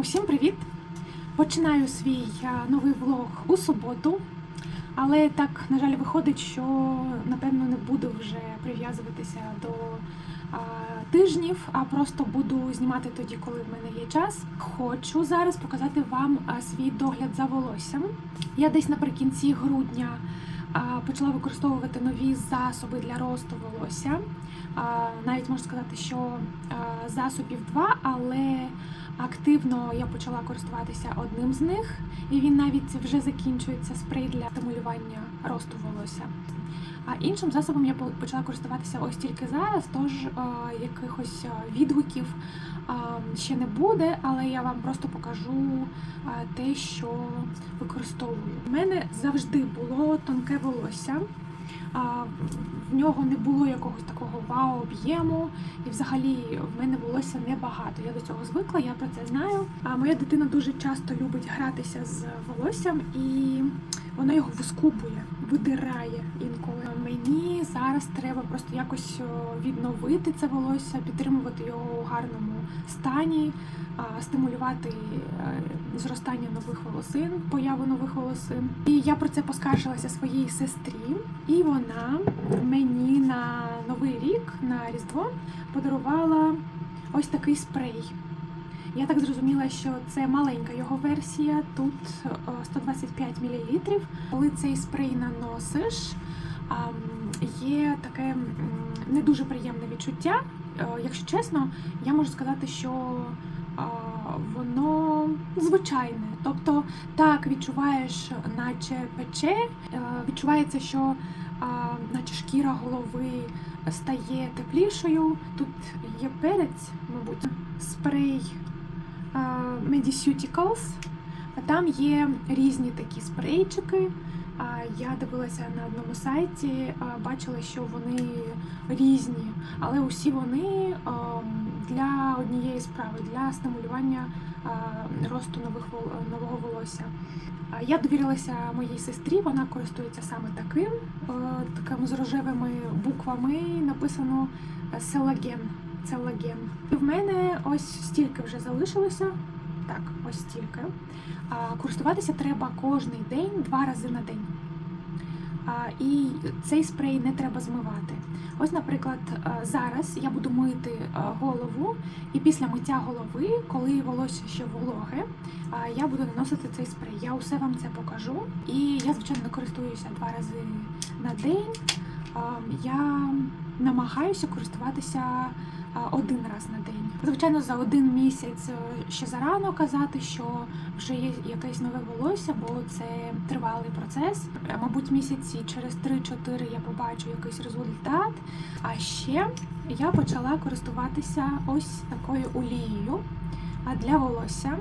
Усім привіт! Починаю свій новий влог у суботу, але так, на жаль, виходить, що напевно не буду вже прив'язуватися до а, тижнів, а просто буду знімати тоді, коли в мене є час. Хочу зараз показати вам а, свій догляд за волоссям. Я десь наприкінці грудня почала використовувати нові засоби для росту волосся. Навіть можна сказати, що засобів два, але активно я почала користуватися одним з них, і він навіть вже закінчується спрей для стимулювання росту волосся. А іншим засобом я почала користуватися ось тільки зараз, тож е, якихось е, відгуків ще не буде, але я вам просто покажу е, те, що використовую. У мене завжди було тонке волосся. В нього не було якогось такого вау-об'єму, і взагалі в мене волосся небагато. Я до цього звикла, я про це знаю. А моя дитина дуже часто любить гратися з волоссям, і вона його вискубує, видирає інколи. Мені зараз треба просто якось відновити це волосся, підтримувати його у гарному стані, стимулювати е, зростання нових волосин, появу нових волосин. І я про це поскаржилася своїй сестрі, і вона мені на новий рік, на Різдво, подарувала ось такий спрей. Я так зрозуміла, що це маленька його версія, тут е, 125 мл. Коли цей спрей наносиш, є таке не дуже приємне відчуття. Е, Якщо чесно, я можу сказати, що воно звичайне. Тобто, так відчуваєш, наче пече, е, відчувається, що наче шкіра голови стає теплішою. Тут є перець, мабуть, спрей Mediceuticals. Там є різні такі спрейчики. Я дивилася на одному сайті, бачила, що вони різні, але усі вони для однієї справи, для стимулювання росту нових нового волосся. Я довірилася моїй сестрі, вона користується саме таким, е, таким з рожевими буквами написано Селаген. Целаген. І в мене ось стільки вже залишилося. Так, ось стільки. А, Користуватися треба кожний день, два рази на день. А, І цей спрей не треба змивати. Ось, наприклад, зараз я буду мити голову, і після миття голови, коли волосся ще вологе, я буду наносити цей спрей. Я усе вам це покажу. І я, звичайно, користуюся два рази на день. Я намагаюся користуватися один раз на день. Звичайно, за один місяць е, ще зарано казати, що вже є якесь нове волосся, бо це тривалий процес. Е, Мабуть, місяці через 3-4 я побачу якийсь результат. А ще я почала користуватися ось такою олією для волосся.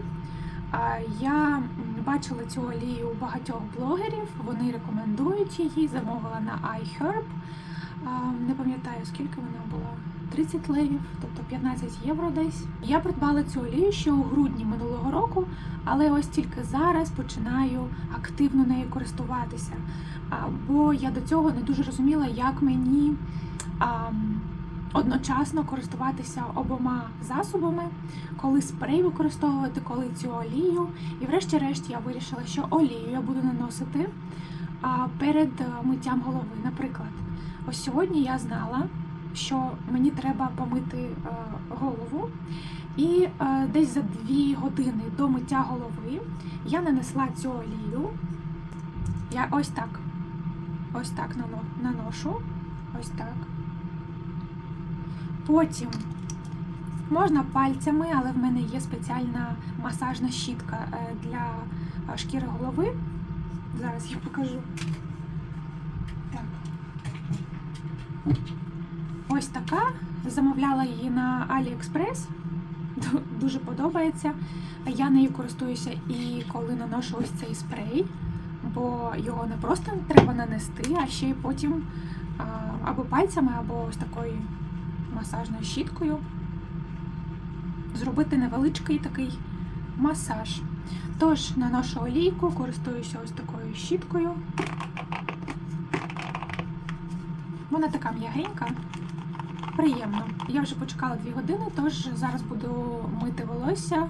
Я бачила цю олію у багатьох блогерів, вони рекомендують її, замовила на iHerb. Не пам'ятаю, скільки вона була. 30 левів, тобто 15 євро десь. Я придбала цю олію ще у грудні минулого року, але ось тільки зараз починаю активно нею користуватися. Бо я до цього не дуже розуміла, як мені а, одночасно користуватися обома засобами, коли спрей використовувати, коли цю олію. І врешті-решт я вирішила, що олію я буду наносити а, перед е, миттям голови. Наприклад, ось сьогодні я знала, що мені треба помити е, голову, і е, десь за дві години до миття голови я нанесла цю олію. Я ось так, ось так наношу, ось так. Потім можна пальцями, але в мене є спеціальна масажна щітка е, для шкіри голови. Зараз я покажу. Так. Ось така. Замовляла її на AliExpress. Дуже подобається. Я нею користуюся і коли наношу ось цей спрей, бо його не просто треба нанести, а ще й потім або пальцями, або ось такою масажною щіткою зробити невеличкий такий масаж. Тож наношу олійку, користуюся ось такою щіткою. Вона така м'ягенька, приємно. Я вже почекала 2 години, тож зараз буду мити волосся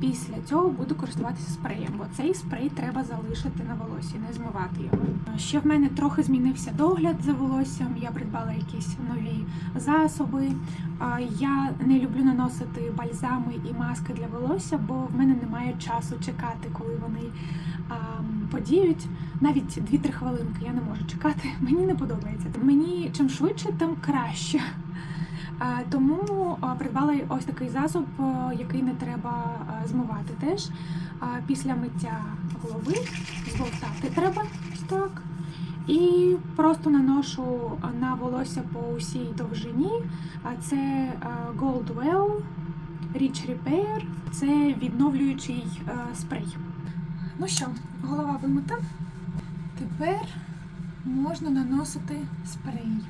Після цього буду користуватися спреєм, бо цей спрей треба залишити на волосі, не змивати його. Ще в мене трохи змінився догляд за волоссям. Я придбала якісь нові засоби. Я не люблю наносити бальзами і маски для волосся, бо в мене немає часу чекати, коли вони подіють. Навіть 2-3 хвилинки я не можу чекати. Мені не подобається. Мені чим швидше, тим краще. Тому придбала ось такий засоб, який не треба змивати теж. Після миття голови збовтати треба так. І просто наношу на волосся по усій довжині. Це Goldwell Rich Repair. Це відновлюючий спрей. Ну що, голова вимита. Тепер можна наносити спрей.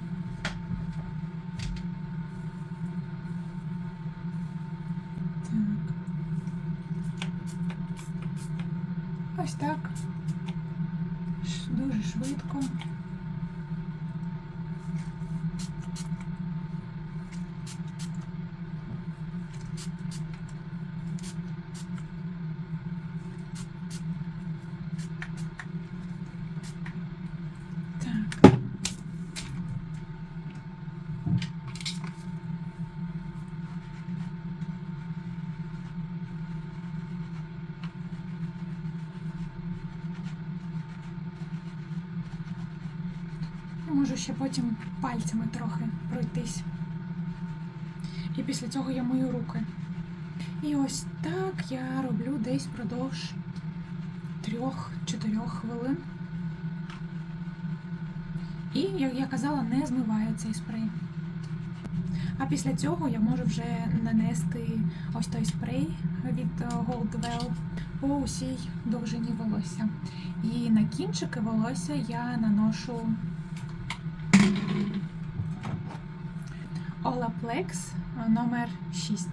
Так. Ось так. Ще потім пальцями трохи пройтись. І після цього я мию руки. І ось так я роблю десь впродовж 3-4 хвилин. І, як я казала, не змиваю цей спрей. А після цього я можу вже нанести ось той спрей від е, Goldwell по усій довжині волосся. І на кінчики волосся я наношу Olaplex номер 6.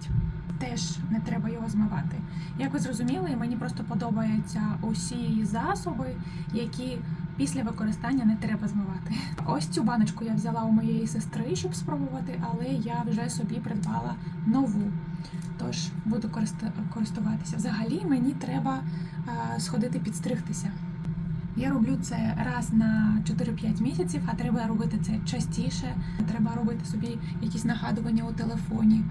Теж не треба його змивати. Як ви зрозуміли, мені просто подобаються усі засоби, які після використання не треба змивати. Ось цю баночку я взяла у моєї сестри, щоб спробувати, але я вже собі придбала нову. Тож буду користуватися. Взагалі мені треба е, сходити підстригтися. Я роблю це раз на 4-5 місяців, а треба робити це частіше. Треба робити собі якісь нагадування у телефоні.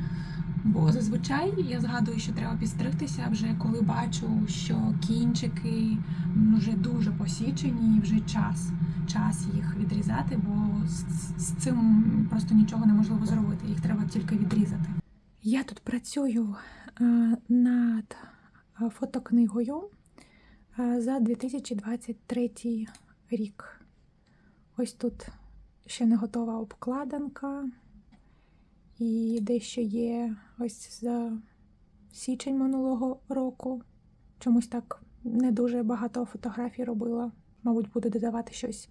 Бо зазвичай я згадую, що треба підстригтися вже коли бачу, що кінчики вже дуже посічені, і вже час, час їх відрізати, бо з, цим просто нічого неможливо зробити. Їх треба тільки відрізати. Я тут працюю е, над е, фотокнигою за 2023 рік. Ось тут ще не готова обкладинка, і дещо є ось за січень минулого року. Чомусь так не дуже багато фотографій робила. Мабуть, буду додавати щось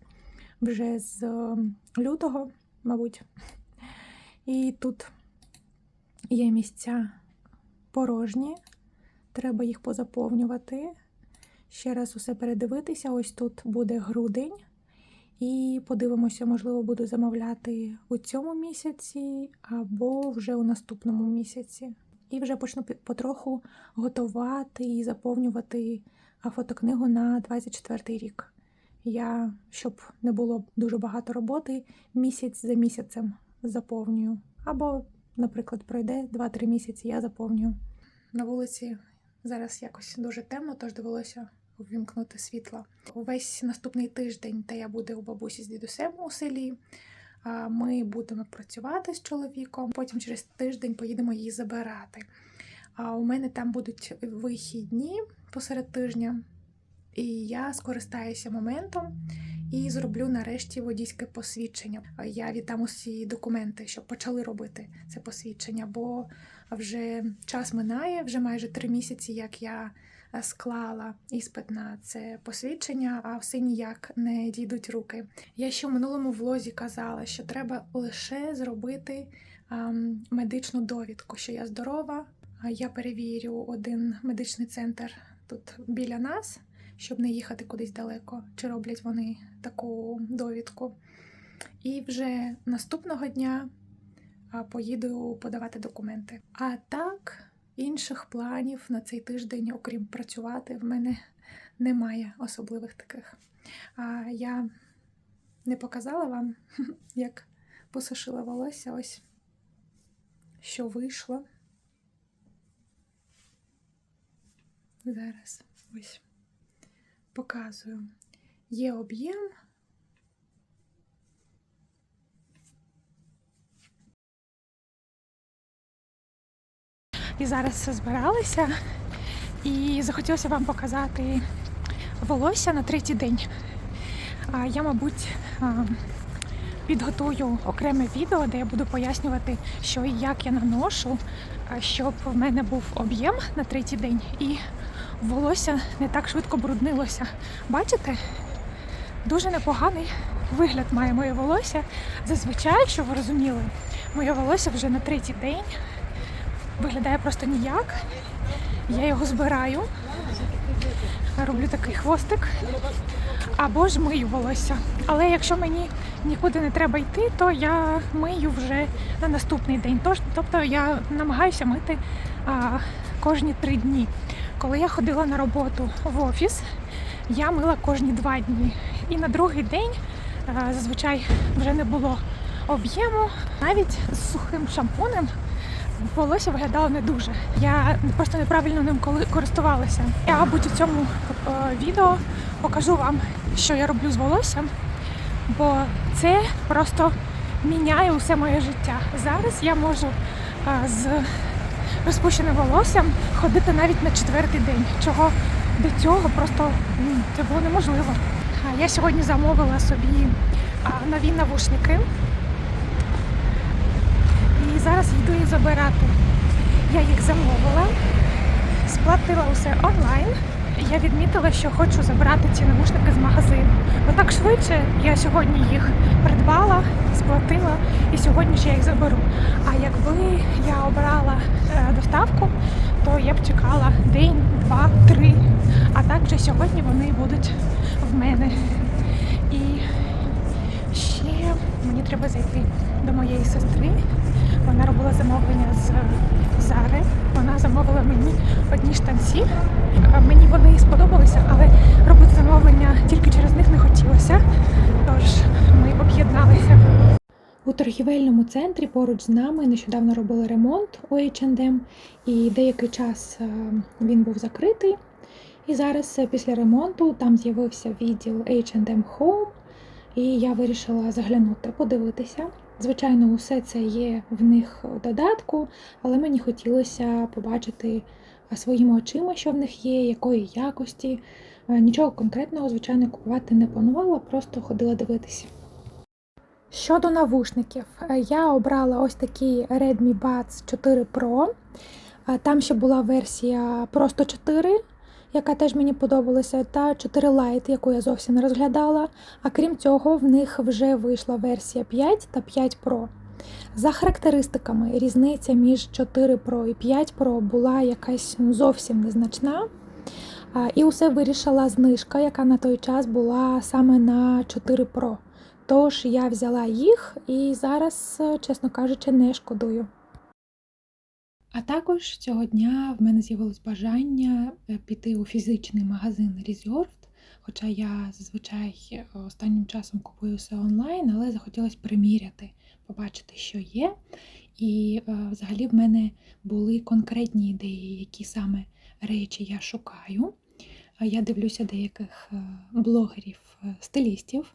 вже з е, лютого, мабуть. І тут є місця порожні, треба їх позаповнювати. Ще раз усе передивитися. Ось тут буде грудень. І подивимося, можливо, буду замовляти у цьому місяці або вже у наступному місяці. І вже почну потроху готувати і заповнювати фотокнигу на 24 рік. Я, щоб не було дуже багато роботи, місяць за місяцем заповнюю. Або, наприклад, пройде 2-3 місяці, я заповнюю. На вулиці зараз якось дуже темно, тож довелося ввімкнути світло. Увесь наступний тиждень, та я буду у бабусі з дідусем у селі. Ми будемо працювати з чоловіком. Потім через тиждень поїдемо її забирати. А у мене там будуть вихідні посеред тижня, і я скористаюся моментом і зроблю нарешті водійське посвідчення. Я віддам усі документи, щоб почали робити це посвідчення, бо вже час минає, вже майже три місяці, як я склала іспит на це посвідчення, а все ніяк не дійдуть руки. Я ще в минулому влозі казала, що треба лише зробити медичну довідку, що я здорова. Я перевірю один медичний центр тут біля нас, щоб не їхати кудись далеко, чи роблять вони таку довідку. І вже наступного дня поїду подавати документи. А так, Інших планів на цей тиждень, окрім працювати, в мене немає особливих таких. А я не показала вам, як посушила волосся, ось що вийшло. Зараз ось показую. Є об'єм. І зараз збиралися і захотілося вам показати волосся на третій день. Я, мабуть, підготую окреме відео, де я буду пояснювати, що і як я наношу, щоб в мене був об'єм на третій день і волосся не так швидко бруднилося. Бачите? Дуже непоганий вигляд має моє волосся. Зазвичай, що ви розуміли, моє волосся вже на третій день виглядає просто ніяк. Я його збираю, роблю такий хвостик або ж мию волосся. Але якщо мені нікуди не треба йти, то я мию вже на наступний день. Тобто я намагаюся мити а, кожні три дні. Коли я ходила на роботу в офіс, я мила кожні два дні. І на другий день а, зазвичай вже не було об'єму, навіть з сухим шампунем волосся виглядало не дуже. Я просто неправильно ним користувалася. Я, мабуть, у цьому е, відео покажу вам, що я роблю з волоссям, бо це просто міняє усе моє життя. Зараз я можу е, з розпущеним волоссям ходити навіть на четвертий день, чого до цього просто це було неможливо. Я сьогодні замовила собі нові навушники. І зараз йду їх забирати. Я їх замовила, сплатила усе онлайн. Я відмітила, що хочу забрати ці навушники з магазину. Бо так швидше я сьогодні їх придбала, сплатила і сьогодні ж я їх заберу. А якби я обрала е, доставку, то я б чекала день, два, три. А так вже сьогодні вони будуть в мене. І ще мені треба зайти до моєї сестри. Вона робила замовлення з Зари. Вона замовила мені одні штанці. Мені вони сподобалися, але робити замовлення тільки через них не хотілося. Тож ми об'єдналися. У торгівельному центрі поруч з нами нещодавно робили ремонт у H&M, і деякий час е, він був закритий. І зараз е, після ремонту там з'явився відділ H&M Home, і я вирішила заглянути, подивитися. Звичайно, усе це є в них у додатку, але мені хотілося побачити е, своїми очима, що в них є, якої якості. Е, Нічого конкретного, звичайно, купувати не планувала, просто ходила дивитися. Щодо навушників, е, я обрала ось такі Redmi Buds 4 Pro. Там ще була версія просто 4, яка теж мені подобалася, та 4 Lite, яку я зовсім не розглядала. А крім цього, в них вже вийшла версія 5 та 5 Pro. За характеристиками, різниця між 4 Pro і 5 Pro була якась ну, зовсім незначна. І усе вирішила знижка, яка на той час була саме на 4 Pro. Тож я взяла їх і зараз, чесно кажучи, не шкодую. А також цього дня в мене з'явилось бажання е, піти у фізичний магазин Reserved, хоча я зазвичай е, останнім часом купую все онлайн, але захотілося приміряти, побачити, що є. І е, взагалі в мене були конкретні ідеї, які саме речі я шукаю. Я дивлюся деяких блогерів, стилістів,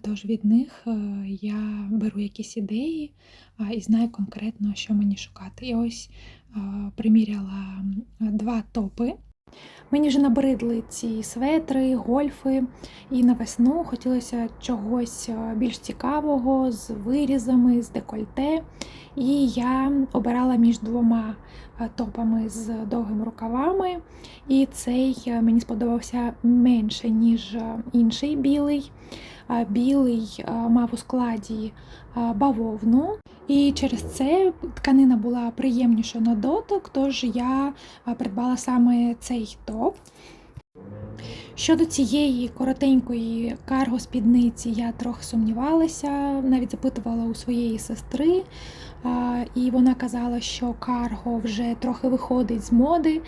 тож від них е, я беру якісь ідеї і знаю конкретно, що мені шукати. І ось е, приміряла два топи. Мені вже набридли ці светри, гольфи, і на весну хотілося чогось е, більш цікавого з вирізами, з декольте. І я обирала між двома е, топами з довгими рукавами. І цей е, мені сподобався менше, ніж інший білий. Білий мав у складі бавовну, і через це тканина була приємніша на дотик, тож я придбала саме цей топ. Щодо цієї коротенької карго спідниці я трохи сумнівалася, навіть запитувала у своєї сестри, і вона казала, що карго вже трохи виходить з моди.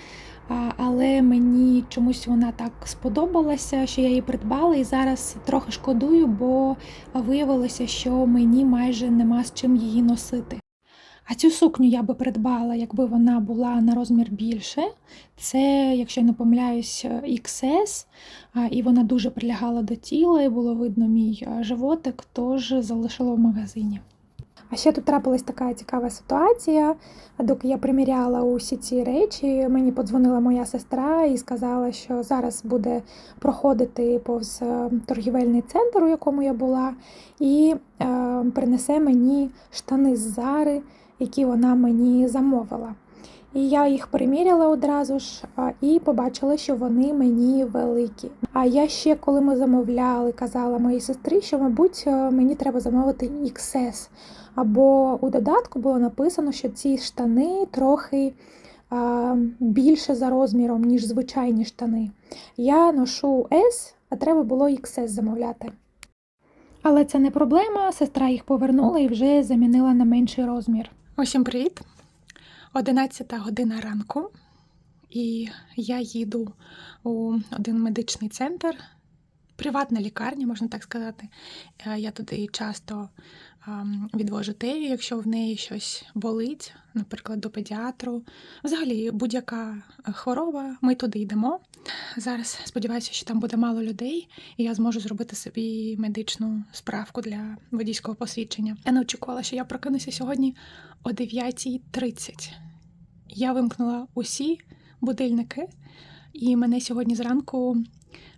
Але мені чомусь вона так сподобалася, що я її придбала, і зараз трохи шкодую, бо виявилося, що мені майже нема з чим її носити. А цю сукню я би придбала, якби вона була на розмір більше. Це, якщо я не помиляюсь, XS, і вона дуже прилягала до тіла, і було видно мій животик, тож залишила в магазині. А ще тут трапилась така цікава ситуація. Доки я приміряла усі ці речі, мені подзвонила моя сестра і сказала, що зараз буде проходити повз е, торгівельний центр, у якому я була, і е, принесе мені штани з зари, які вона мені замовила. І я їх приміряла одразу ж і побачила, що вони мені великі. А я ще, коли ми замовляли, казала моїй сестрі, що, мабуть, е, мені треба замовити XS. Або у додатку було написано, що ці штани трохи а, більше за розміром, ніж звичайні штани. Я ношу S, а треба було XS замовляти. Але це не проблема, сестра їх повернула і вже замінила на менший розмір. Усім привіт! 11 година ранку, і я їду у один медичний центр, приватна лікарня, можна так сказати. Е, Я туди часто ем, відвожу якщо в неї щось болить, наприклад, до педіатру. Взагалі, будь-яка хвороба, ми туди йдемо. Зараз сподіваюся, що там буде мало людей, і я зможу зробити собі медичну справку для водійського посвідчення. Я не очікувала, що я прокинуся сьогодні о 9.30. Я вимкнула усі будильники, і мене сьогодні зранку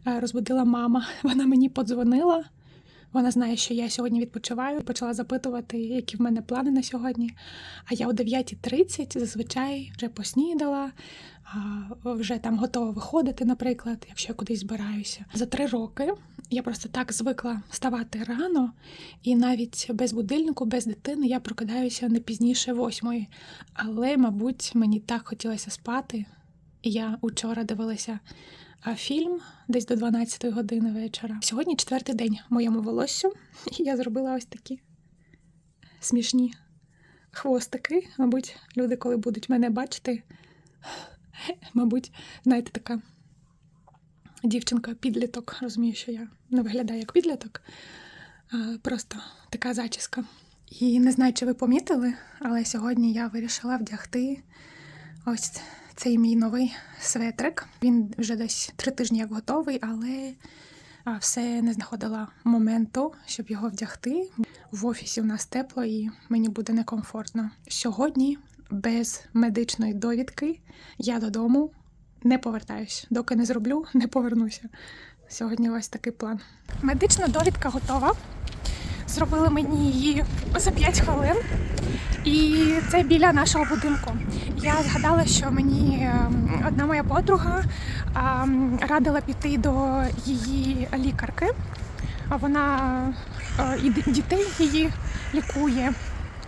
е, розбудила мама. Вона мені подзвонила. Вона знає, що я сьогодні відпочиваю, почала запитувати, які в мене плани на сьогодні. А я о 9.30 зазвичай вже поснідала, вже там готова виходити, наприклад, якщо я кудись збираюся. За три роки я просто так звикла вставати рано, і навіть без будильнику, без дитини я прокидаюся не пізніше восьмої. Але, мабуть, мені так хотілося спати. Я учора дивилася фільм десь до 12 години вечора. Сьогодні четвертий день моєму волоссю, і я зробила ось такі смішні хвостики. Мабуть, люди, коли будуть мене бачити, мабуть, знаєте, така дівчинка підліток. Розумію, що я не виглядаю як підліток, просто така зачіска. І не знаю, чи ви помітили, але сьогодні я вирішила вдягти ось цей мій новий светрик. Він вже десь три тижні як готовий, але все не знаходила моменту, щоб його вдягти. В офісі у нас тепло і мені буде некомфортно. Сьогодні без медичної довідки я додому не повертаюсь. Доки не зроблю, не повернуся. Сьогодні ось такий план. Медична довідка готова. Зробили мені її за 5 хвилин. І це біля нашого будинку. Я згадала, що мені ем, одна моя подруга ем, радила піти до її лікарки. А Вона е, і дітей її лікує.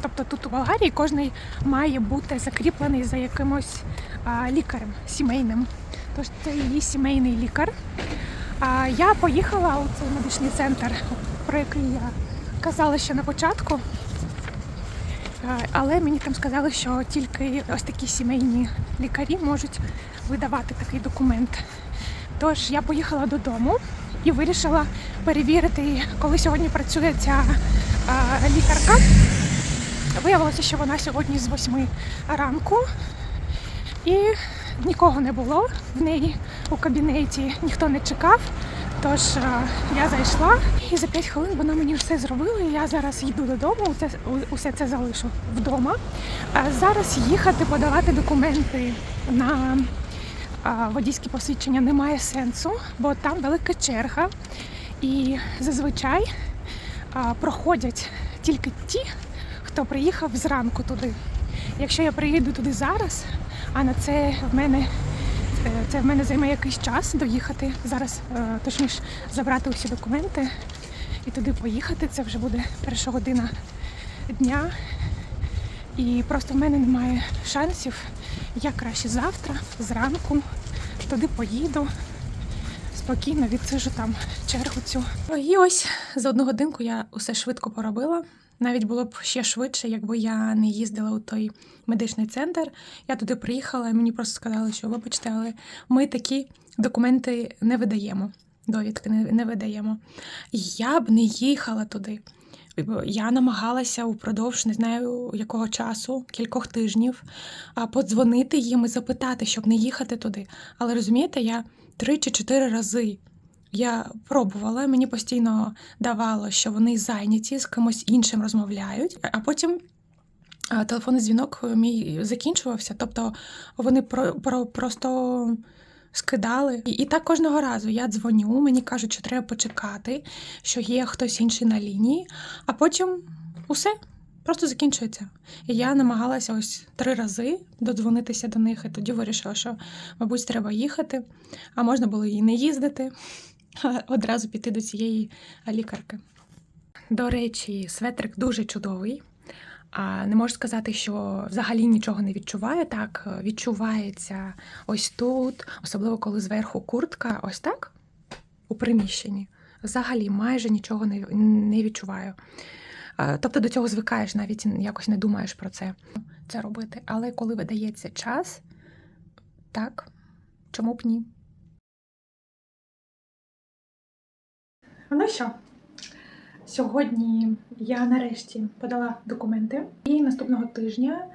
Тобто тут у Болгарії кожен має бути закріплений за якимось лікарем сімейним. Тож це її сімейний лікар. А я поїхала у цей медичний центр, про який я казала ще на початку. Е, Але мені там сказали, що тільки ось такі сімейні лікарі можуть видавати такий документ. Тож я поїхала додому і вирішила перевірити, коли сьогодні працює ця е, лікарка. Виявилося, що вона сьогодні з 8 ранку і нікого не було в неї у кабінеті, ніхто не чекав. Тож е, я зайшла і за 5 хвилин вона мені все зробила. і Я зараз йду додому, усе, усе це залишу вдома. Зараз їхати подавати документи на водійське посвідчення немає сенсу, бо там велика черга. І зазвичай проходять тільки ті, хто приїхав зранку туди. Якщо я приїду туди зараз, а на це в мене це в мене займе якийсь час доїхати зараз, е, точніше забрати усі документи і туди поїхати. Це вже буде перша година дня. І просто в мене немає шансів. Я краще завтра, зранку, туди поїду. спокійно відсижу там чергу цю. І ось за одну годинку я усе швидко поробила. Навіть було б ще швидше, якби я не їздила у той медичний центр. Я туди приїхала, і мені просто сказали, що вибачте, але ми такі документи не видаємо. Довідки не, видаємо. Я б не їхала туди. Я намагалася упродовж не знаю якого часу, кількох тижнів, подзвонити їм і запитати, щоб не їхати туди. Але розумієте, я три чи чотири рази я пробувала, мені постійно давало, що вони зайняті з кимось іншим розмовляють, а потім. Телефонний дзвінок мій закінчувався, тобто вони про, про, просто скидали. І, і так кожного разу я дзвоню, мені кажуть, що треба почекати, що є хтось інший на лінії, а потім усе просто закінчується. І я намагалася ось три рази додзвонитися до них, і тоді вирішила, що, мабуть, треба їхати, а можна було і не їздити, одразу піти до цієї лікарки. До речі, светрик дуже чудовий. Не можу сказати, що взагалі нічого не відчуваю. Так, відчувається ось тут, особливо коли зверху куртка, ось так, у приміщенні. Взагалі майже нічого не, відчуваю. Тобто до цього звикаєш, навіть якось не думаєш про це, це робити. Але коли видається час, так, чому б ні? Ну що, Сьогодні я нарешті подала документи, і наступного тижня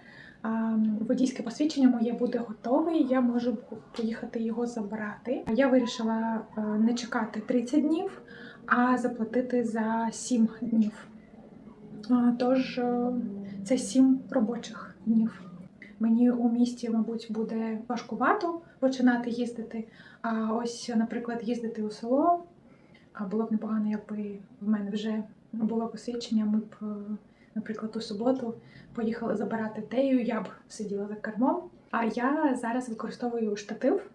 водійське посвідчення моє буде готове. і Я можу поїхати його забрати. Я вирішила не чекати 30 днів, а заплатити за 7 днів. Тож е, це 7 робочих днів. Мені у місті, мабуть, буде важкувато починати їздити. А ось, наприклад, їздити у село. А було б непогано, якби в мене вже було посвідчення. Ми б, е, наприклад, у суботу поїхали забирати тею, я б сиділа за кермом. А я зараз використовую штатив.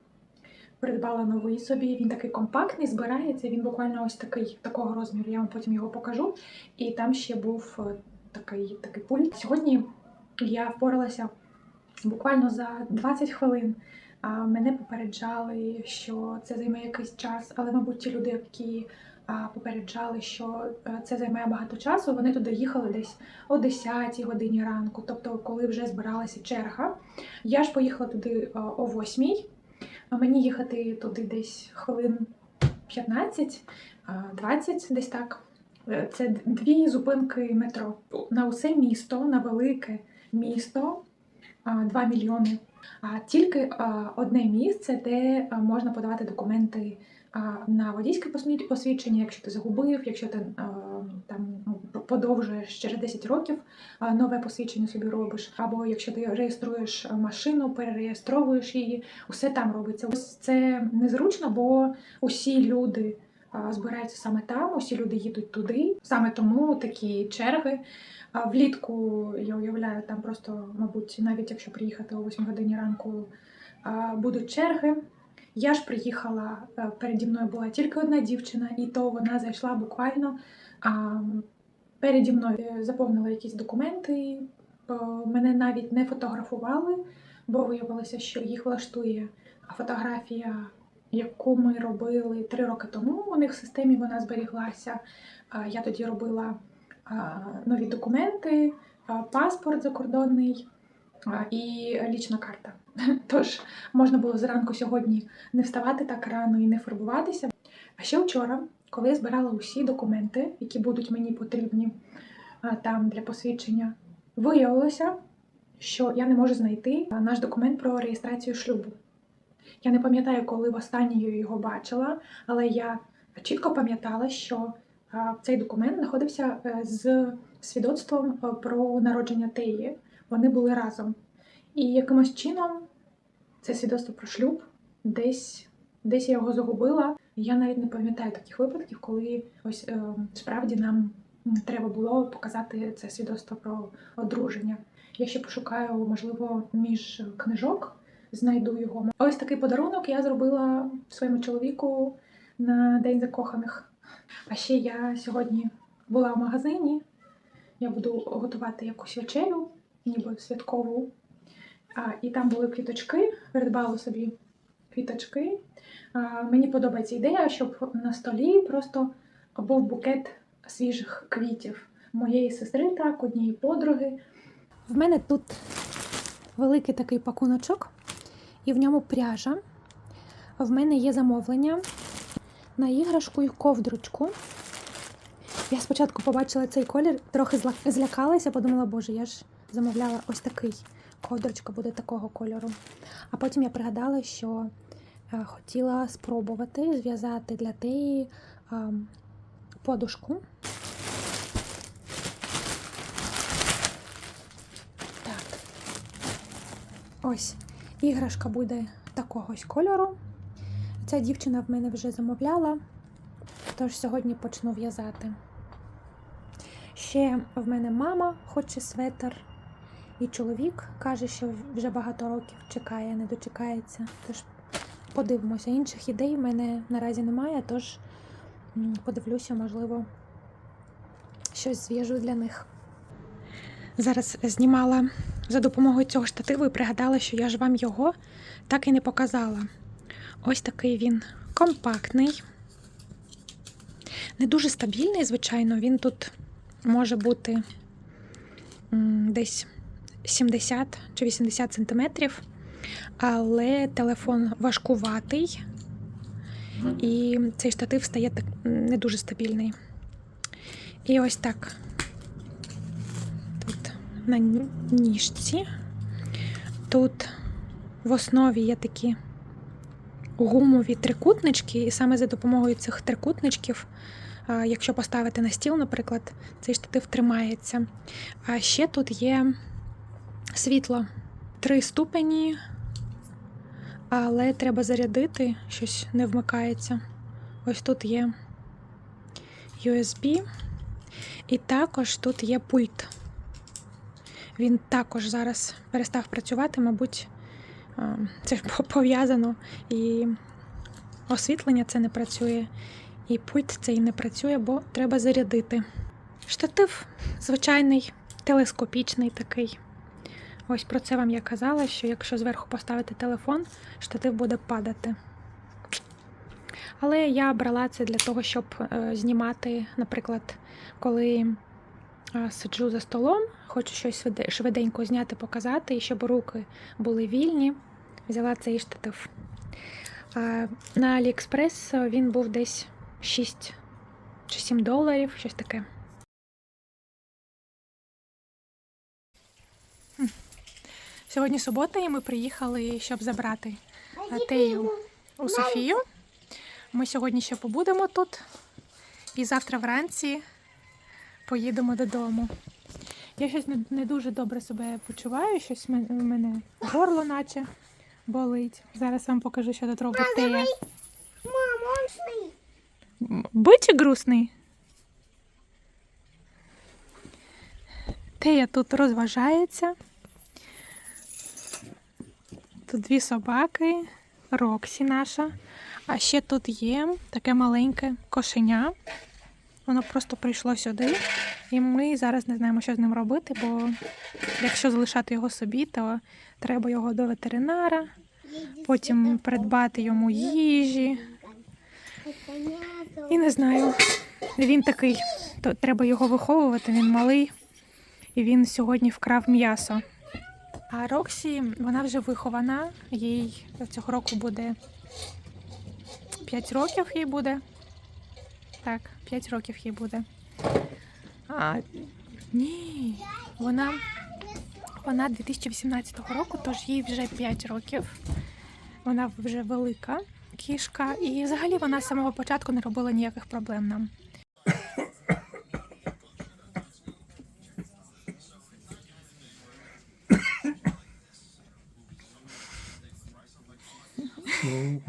Придбала новий собі. Він такий компактний, збирається. Він буквально ось такий такого розміру. Я вам потім його покажу. І там ще був е, такий, такий пульт. Сьогодні я впоралася буквально за 20 хвилин. Мене попереджали, що це займе якийсь час, але, мабуть, ті люди, які попереджали, що е, це займає багато часу, вони туди їхали десь о 10 годині ранку, тобто, коли вже збиралася черга. Я ж поїхала туди о 8 а мені їхати туди десь хвилин 15, а, 20, десь так. Е, Це дві зупинки метро на усе місто, на велике місто, 2 мільйони. А тільки одне місце, де можна подавати документи на водійське посвідчення, якщо ти загубив, якщо ти там ну, подовжуєш через 10 років нове посвідчення собі робиш, або якщо ти реєструєш машину, перереєстровуєш її, усе там робиться. Ось це незручно, бо усі люди. А, Збираються саме там, усі люди їдуть туди. Саме тому такі черги. Влітку я уявляю, там просто, мабуть, навіть якщо приїхати о 8 годині ранку, будуть черги. Я ж приїхала, е, переді мною була тільки одна дівчина, і то вона зайшла буквально переді мною е, заповнила якісь документи. Мене навіть не фотографували, бо виявилося, що їх влаштує фотографія, яку ми робили три роки тому. У них в системі вона зберіглася. Я тоді робила нові документи, паспорт закордонний і лічна карта. Тож можна було зранку сьогодні не вставати так рано і не фарбуватися. А ще вчора, коли я збирала усі документи, які будуть мені потрібні там для посвідчення, виявилося, що я не можу знайти наш документ про реєстрацію шлюбу. Я не пам'ятаю, коли востаннє я його бачила, але я чітко пам'ятала, що цей документ знаходився е, з свідоцтвом е, про народження Теї. Вони були разом. І якимось чином це свідоцтво про шлюб десь, десь я його загубила. Я навіть не пам'ятаю таких випадків, коли ось е, справді нам треба було показати це свідоцтво про одруження. Я ще пошукаю, можливо, між книжок знайду його. Ось такий подарунок я зробила своєму чоловіку на День закоханих. А ще я сьогодні була в магазині. Я буду готувати якусь вечерю, ніби святкову. А, і там були квіточки, придбала собі квіточки. А, Мені подобається ідея, щоб на столі просто був букет свіжих квітів. Моєї сестри, так, однієї подруги. В мене тут великий такий пакуночок, і в ньому пряжа. В мене є замовлення на іграшку і ковдручку. Я спочатку побачила цей колір, трохи злякалася, подумала, боже, я ж замовляла ось такий. Ковдрочка буде такого кольору. А потім я пригадала, що е, хотіла спробувати зв'язати для теї е, подушку. Так. Ось іграшка буде такого ось кольору. Ця дівчина в мене вже замовляла, тож сьогодні почну в'язати. Ще в мене мама хоче светр, і чоловік каже, що вже багато років чекає, не дочекається. Тож подивимося. Інших ідей в мене наразі немає, тож подивлюся, можливо, щось зв'яжу для них. Зараз знімала за допомогою цього штативу і пригадала, що я ж вам його так і не показала. Ось такий він компактний, не дуже стабільний, звичайно. Він тут може бути десь 70 чи 80 сантиметрів, але телефон важкуватий, і цей штатив стає не дуже стабільний. І ось так. На ніжці. Тут в основі є такі гумові трикутнички, і саме за допомогою цих трикутничків, якщо поставити на стіл, наприклад, цей штатив тримається. А ще тут є світло. Три ступені, але треба зарядити, щось не вмикається. Ось тут є USB, і також тут є пульт. Він також зараз перестав працювати, мабуть, це пов'язано і освітлення це не працює, і пульт цей не працює, бо треба зарядити. Штатив звичайний, телескопічний такий. Ось про це вам я казала, що якщо зверху поставити телефон, штатив буде падати. Але я брала це для того, щоб е, знімати, наприклад, коли сиджу за столом, хочу щось швиденько зняти, показати, і щоб руки були вільні, взяла цей штатив. На AliExpress він був десь 6 чи 7 доларів, щось таке. Сьогодні субота, і ми приїхали, щоб забрати Тею у Софію. Ми сьогодні ще побудемо тут, і завтра вранці поїдемо додому. Я щось не, не дуже добре себе почуваю, щось в мен- мене горло наче болить. Зараз вам покажу, що тут робить Тея. Мам, он. М, Быть грустний? Тея тут розважається. Тут дві собаки, Роксі наша. А ще тут є таке маленьке кошеня. Воно просто прийшло сюди, і ми зараз не знаємо, що з ним робити, бо якщо залишати його собі, то треба його до ветеринара, потім придбати йому їжі. І не знаю. Він такий, то треба його виховувати, він малий, і він сьогодні вкрав м'ясо. А Роксі, вона вже вихована, їй цього року буде 5 років їй буде. Так, 5 років їй буде. А, ні, вона, вона 2018 року, тож їй вже 5 років. Вона вже велика кішка, і взагалі вона з самого початку не робила ніяких проблем нам. Ну.